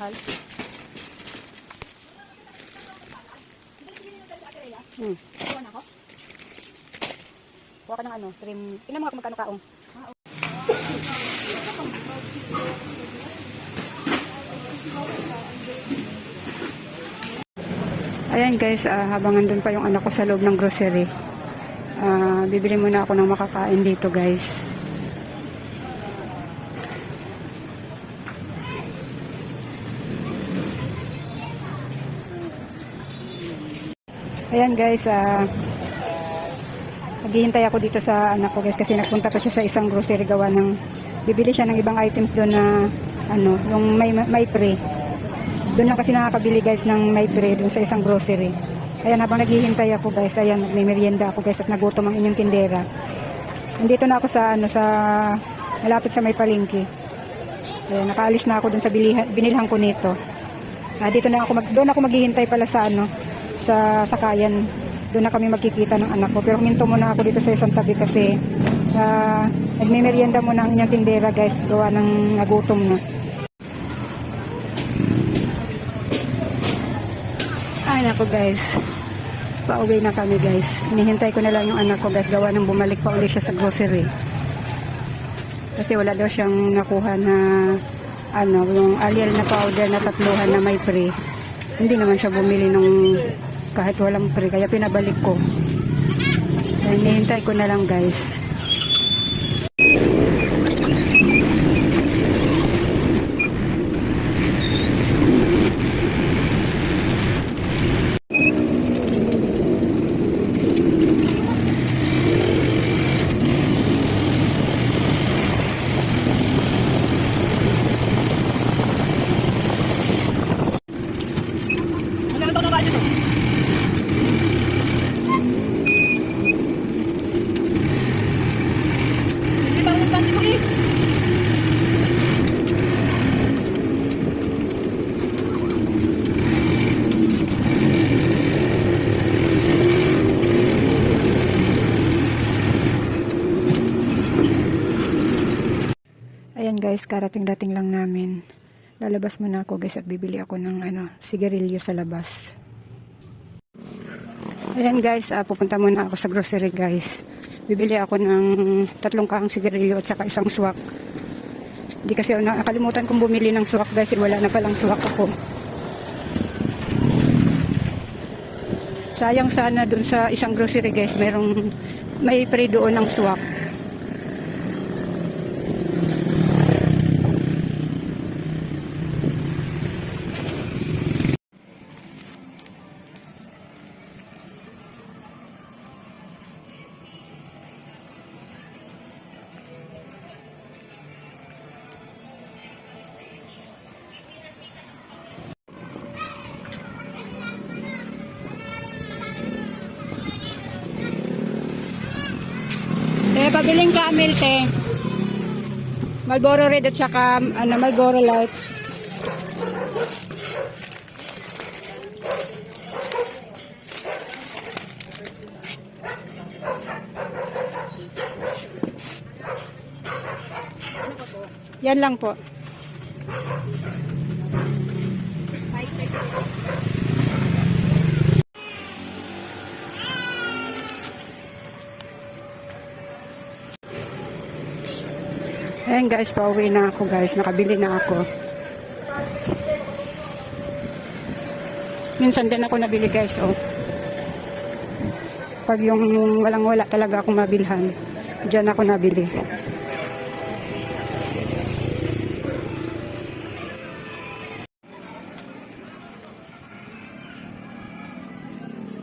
Mahal. Hmm. Kuha na ako? Kuha ka ng ano, trim. Tingnan mo kung magkano kaong. Ayan guys, ah, habang andun pa yung anak ko sa loob ng grocery, ah, bibili muna ako ng makakain dito guys. Ayan guys, ah, naghihintay ako dito sa anak ko guys kasi nagpunta pa siya sa isang grocery gawa ng bibili siya ng ibang items doon na ano, yung may, may pre. Doon lang kasi nakakabili guys ng may pre doon sa isang grocery. Ayan, habang naghihintay ako guys, ayan, may merienda ako guys at nagutom ang inyong tindera. Nandito na ako sa ano sa malapit sa may palengke. Ayan, nakaalis na ako doon sa bilihan, binilhan ko nito. Ah, dito na ako mag, doon ako maghihintay pala sa ano sa sakayan. Doon na kami magkikita ng anak ko. Pero huminto muna ako dito sa isang tabi kasi uh, nagme-merienda muna ang inyong tindera guys. Gawa ng nagutom na. Ay nako guys. Pauwi na kami guys. Hinihintay ko na lang yung anak ko guys. Gawa ng bumalik pa uli siya sa grocery. Kasi wala daw siyang nakuha na ano, yung alial na powder na tatluhan na may pre. Hindi naman siya bumili ng kahit walang pre. Kaya pinabalik ko. Hinihintay ko na lang guys. Magkano to na ba dito? Hindi pa ulit ko eh. Ayan guys, karating-dating lang namin. Lalabas muna ako guys at bibili ako ng ano, sigarilyo sa labas. Ayan guys, ah, pupunta muna ako sa grocery guys. Bibili ako ng tatlong kaang sigarilyo at saka isang swak. Hindi kasi ako nakalimutan kong bumili ng swak guys, wala na palang swak ako. Sayang sana dun sa isang grocery guys, merong may pre doon ng swak. Eh, pabiling camel, te. Malboro Red at saka, ano, Malboro Lights. Yan lang po. Ayan guys, pauwi na ako guys. Nakabili na ako. Minsan din ako nabili guys, oh. Pag yung walang wala talaga akong mabilhan, dyan ako nabili.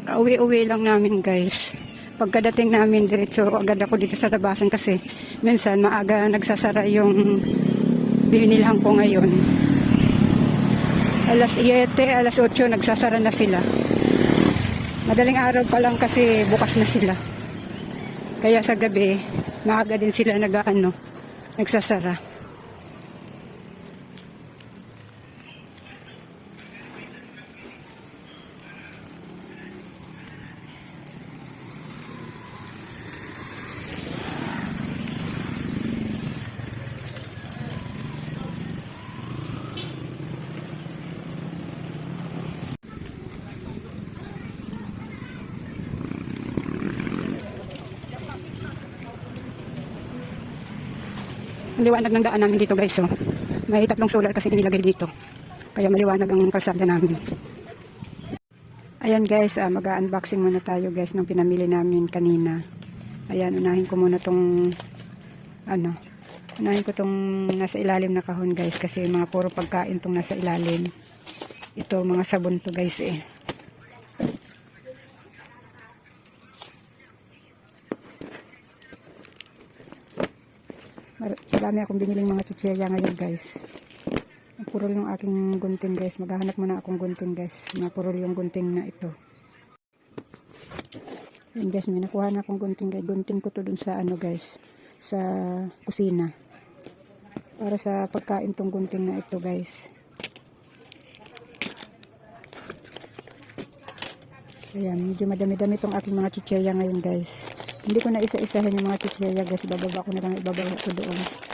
Kauwi-uwi lang namin guys. Pagkadating namin diretso agad ako dito sa tabasan kasi minsan maaga nagsasara yung binilhan ko ngayon. Alas 7, alas 8 nagsasara na sila. Madaling araw pa lang kasi bukas na sila. Kaya sa gabi, maaga din sila nag ano, nagsasara. Ang liwanag ng daan namin dito guys. Oh. May tatlong solar kasi nilagay dito. Kaya maliwanag ang kalsada namin. Ayan guys, ah, mag-unboxing muna tayo guys ng pinamili namin kanina. Ayan, unahin ko muna tong ano, unahin ko tong nasa ilalim na kahon guys kasi mga puro pagkain tong nasa ilalim. Ito mga sabon to guys eh. Marami akong biniling mga chichirya ngayon guys. Purol yung aking gunting guys. Maghahanap muna akong gunting guys. Napurol yung gunting na ito. Yun guys, may nakuha na akong gunting guys. Gunting ko to dun sa ano guys. Sa kusina. Para sa pagkain tong gunting na ito guys. Ayan, medyo madami-dami tong aking mga chichirya ngayon guys. Hindi ko na isa-isahin yung mga chichirya guys. Bababa ko na lang ibababa ko doon.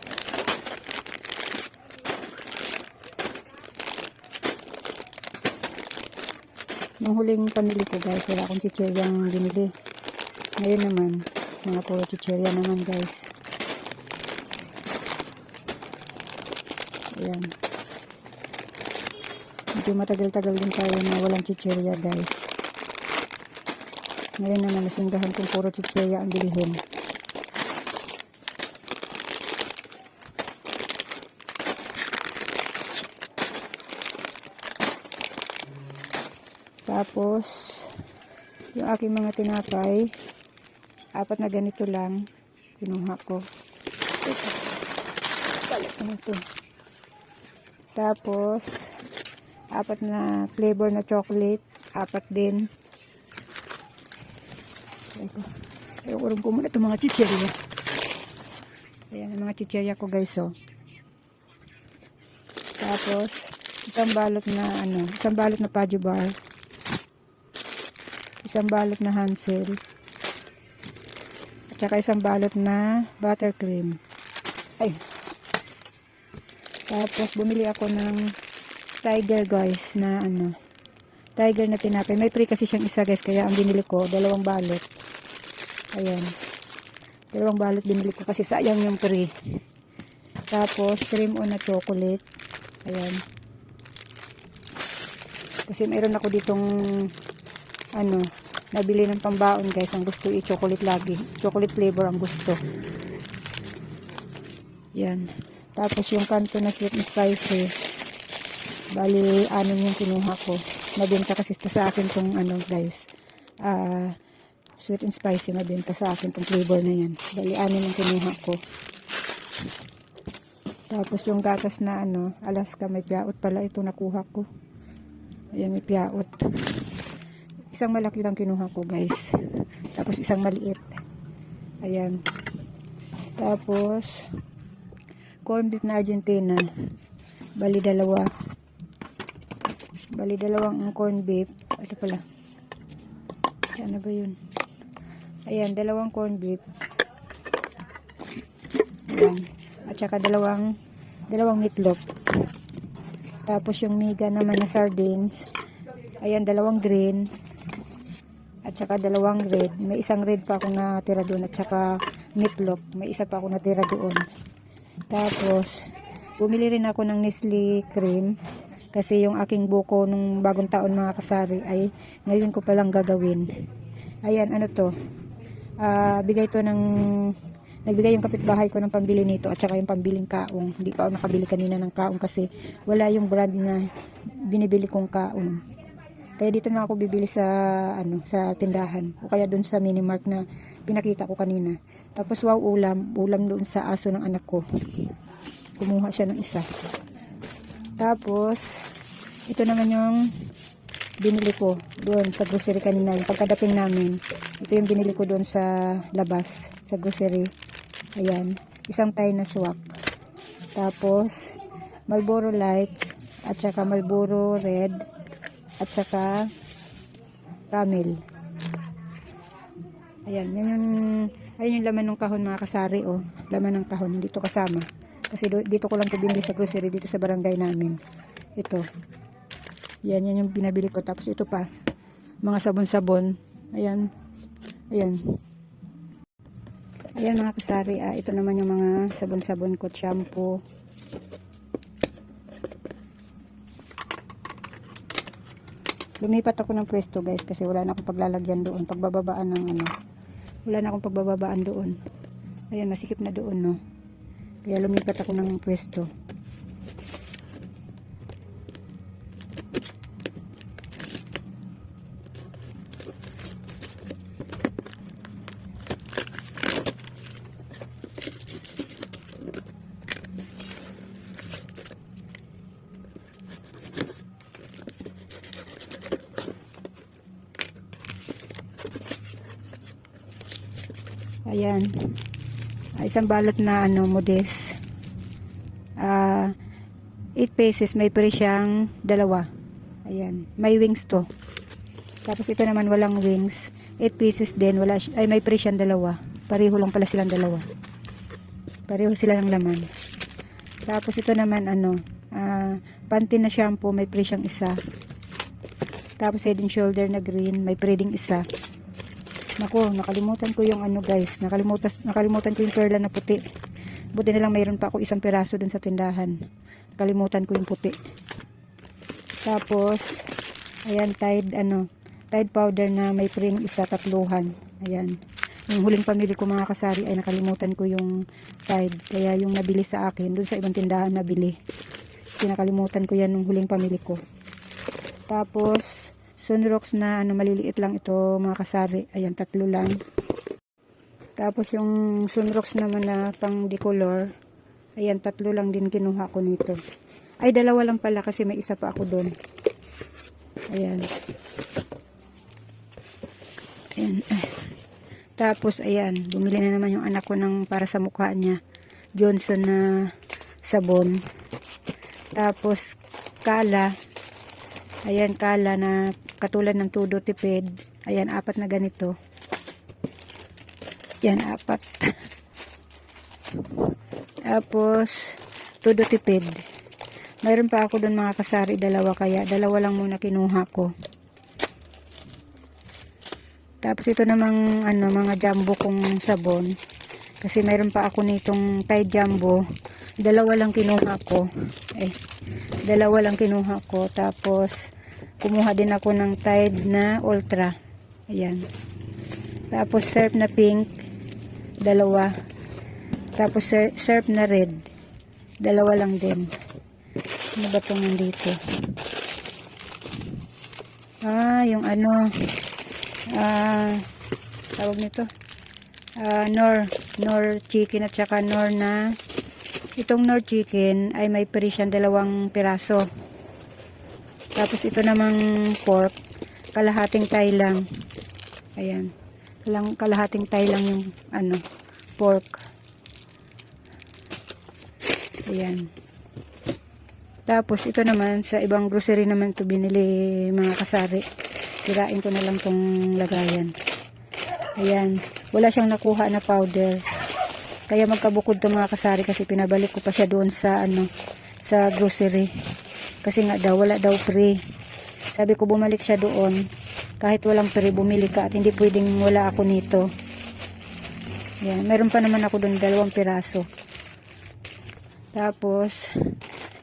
Nung huling pamili ko guys, wala akong chichiryang binili. Ngayon naman, mga puro chichirya naman guys. Ayan. Medyo matagal-tagal din tayo na walang chichirya guys. Ngayon naman, nasinggahan kong puro chichirya ang bilihin. Tapos, yung aking mga tinapay, apat na ganito lang, kinuha ko. Ano? Tapos, apat na flavor na chocolate, apat din. Ito. Ayoko rin ko muna itong mga chichirya. Ayan ang mga chichirya ko guys, oh. Tapos, isang balot na ano, isang balot na Paju bar. Isang balot na Hansel. At saka isang balot na buttercream. Ay. Tapos, bumili ako ng tiger guys na ano, tiger na tinapay. May free kasi siyang isa guys, kaya ang binili ko, dalawang balot. Ayan. Dalawang balot binili ko kasi sayang yung free. Tapos, cream on na chocolate. Ayan. Kasi mayroon ako ditong ano, nabili ng pambaon guys. Ang gusto i-chocolate lagi. Chocolate flavor ang gusto. Yan. Tapos yung kanto na sweet and spicy. Bali, anim yung kinuha ko. Nabenta kasi ito sa akin tong ano guys. Ah, sweet and spicy. Nabenta sa akin tong flavor na yan. Bali, anim yung kinuha ko. Tapos yung gatas na ano, Alaska may piyaot pala ito nakuha ko. Ayan may piyaot. Isang malaki lang kinuha ko guys. Tapos isang maliit. Ayan. Tapos corn beef na Argentina. Bali dalawa. Bali dalawang corn beef. Ito pala. Sana ba yun? Ayan, dalawang corn beef. Ayan. At saka dalawang dalawang meatloaf. Tapos yung miga naman na sardines. Ayan, dalawang green. At saka dalawang red. May isang red pa ako natira doon. At saka meatloaf. May isa pa ako natira doon. Tapos, bumili rin ako ng Nestle cream. Kasi yung aking buko nung bagong taon mga kasari ay ngayon ko palang gagawin. Ayan, ano to? Ah, bigay to ng nagbigay yung kapitbahay ko ng pambili nito at saka yung pambiling kaong. Hindi pa ako nakabili kanina ng kaong kasi wala yung brand na binibili kong kaong. Kaya dito na ako bibili sa ano sa tindahan o kaya doon sa mini-mart na pinakita ko kanina. Tapos wow ulam, ulam doon sa aso ng anak ko. Kumuha siya ng isa. Tapos ito naman yung binili ko doon sa grocery kanina. Yung pagkadating namin, ito yung binili ko doon sa labas, sa grocery. Ayan, isang tay na swak. Tapos, Marlboro Lights, at saka Marlboro Red, at saka Camel. Ayan, yan yung, ayun yung laman ng kahon mga kasari, oh. Laman ng kahon, hindi to kasama. Kasi dito ko lang to binili sa grocery, dito sa barangay namin. Ito. Yan, yan yung binabili ko. Tapos ito pa, mga sabon-sabon. Ayan. Ayan. Ayan mga kasari, ah, ito naman yung mga sabon-sabon ko, shampoo. Lumipat ako ng pwesto guys kasi wala na akong paglalagyan doon, pagbababaan ng ano. Wala na akong pagbababaan doon. Ayan, masikip na doon no. Kaya lumipat ako ng pwesto. Ayan. Ah, isang balot na ano, modest. Ah, 8 pesos. May pre siyang dalawa. Ayan. May wings to. Tapos ito naman walang wings. 8 pieces din. Wala, ay, may pre siyang dalawa. Pareho lang pala silang dalawa. Pareho sila ng laman. Tapos ito naman ano, ah, panty na shampoo. May pre siyang isa. Tapos head and shoulder na green. May pre ding isa. Nako, nakalimutan ko yung ano guys. Nakalimutan, nakalimutan ko yung perla na puti. Buti na lang mayroon pa ako isang piraso dun sa tindahan. Nakalimutan ko yung puti. Tapos, ayan, Tide, ano, Tide powder na may cream isa, tatluhan. Ayan. Yung huling pamili ko mga kasari ay nakalimutan ko yung Tide. Kaya yung nabili sa akin, dun sa ibang tindahan nabili. Kasi nakalimutan ko yan nung huling pamili ko. Tapos, sunrocks na ano, maliliit lang ito mga kasari. Ayan, tatlo lang. Tapos yung sunrocks naman na pang decolor, ayan, tatlo lang din kinuha ko nito. Ay, dalawa lang pala kasi may isa pa ako doon. Ayan. Ayan. ay. Tapos, ayan, bumili na naman yung anak ko ng para sa mukha niya. Johnson na sabon. Tapos, kala. Ayan, kala na katulad ng tudo tipid. Ayan, apat na ganito. Yan, apat. Tapos, tudo tipid. Mayroon pa ako doon mga kasari, dalawa kaya. Dalawa lang muna kinuha ko. Tapos ito namang ano, mga jumbo kong sabon. Kasi mayroon pa ako nitong Tide Jumbo. Dalawa lang kinuha ko. Eh, dalawa lang kinuha ko. Tapos, kumuha din ako ng Tide na Ultra. Ayan. Tapos, surf na pink. Dalawa. Tapos, sur- surf na red. Dalawa lang din. Ano ba itong nandito? Ah, yung ano. Ah, tawag nito. Ah, nor. Nor chicken at saka nor na itong nor chicken ay may peri siyang dalawang piraso. Tapos ito namang pork, kalahating tay lang. Ayan. Kalang, kalahating tay lang yung ano, pork. Ayan. Tapos ito naman sa ibang grocery naman to binili mga kasari. Sirain ko na lang tong lagayan. Ayan. Wala siyang nakuha na powder. Kaya magkabukod to mga kasari kasi pinabalik ko pa siya doon sa ano sa grocery. Kasi nga daw wala daw free. Sabi ko bumalik siya doon. Kahit walang free bumili ka at hindi pwedeng wala ako nito. Yan, meron pa naman ako doon dalawang piraso. Tapos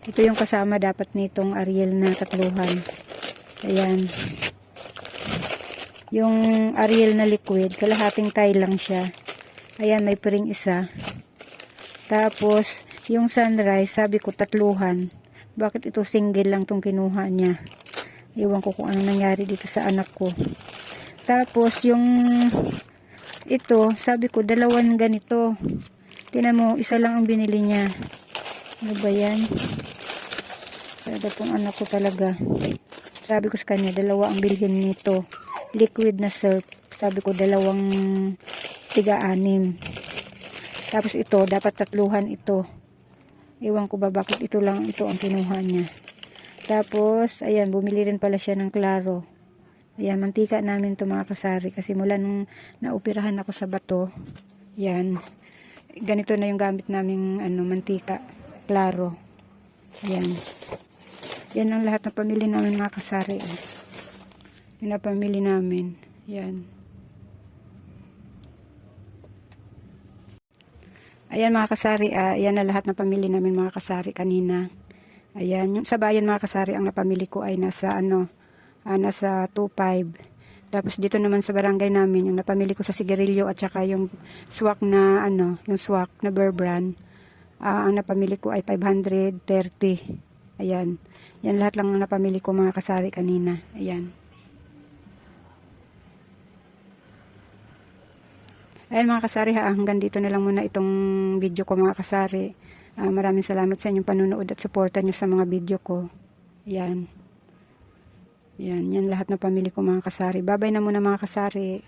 ito yung kasama dapat nitong Ariel na tatluhan. Ayan. Yung Ariel na liquid, kalahating tay lang siya. Ayan, may pring isa. Tapos, yung sunrise, sabi ko tatluhan. Bakit ito single lang tong kinuha niya? Iwan ko kung ano nangyari dito sa anak ko. Tapos, yung ito, sabi ko, dalawan ganito. Tinan mo, isa lang ang binili niya. Ano ba yan? Talaga tong anak ko talaga. Sabi ko sa kanya, dalawa ang bilhin nito. Liquid na syrup. Sabi ko, dalawang tiga-anim. Tapos ito, dapat tatluhan ito. Iwan ko ba bakit ito lang ito ang kinuha niya. Tapos, ayan, bumili rin pala siya ng klaro. Ayan, mantika namin to mga kasari. Kasi mula nung naupirahan ako sa bato, yan, ganito na yung gamit naming ano, mantika. Klaro. Ayan. Yan ang lahat ng pamilya namin mga kasari. eh. Yan ang pamilya namin. Yan. Ayan mga kasari, ah, ayan na lahat ng pamili namin mga kasari kanina. Ayan, yung sa bayan mga kasari, ang napamili ko ay nasa ano, ah, nasa 2.5. Tapos dito naman sa barangay namin, yung napamili ko sa sigarilyo at saka yung swak na ano, yung swak na bear brand, ah, ang napamili ko ay 530. Ayan. Yan lahat lang ang napamili ko mga kasari kanina. Ayan. Ayan mga kasari ha, hanggang dito na lang muna itong video ko mga kasari. Ah, maraming salamat sa inyong panunood at suporta nyo sa mga video ko. Yan. Yan, yan lahat na pamili ko mga kasari. Babay na muna mga kasari.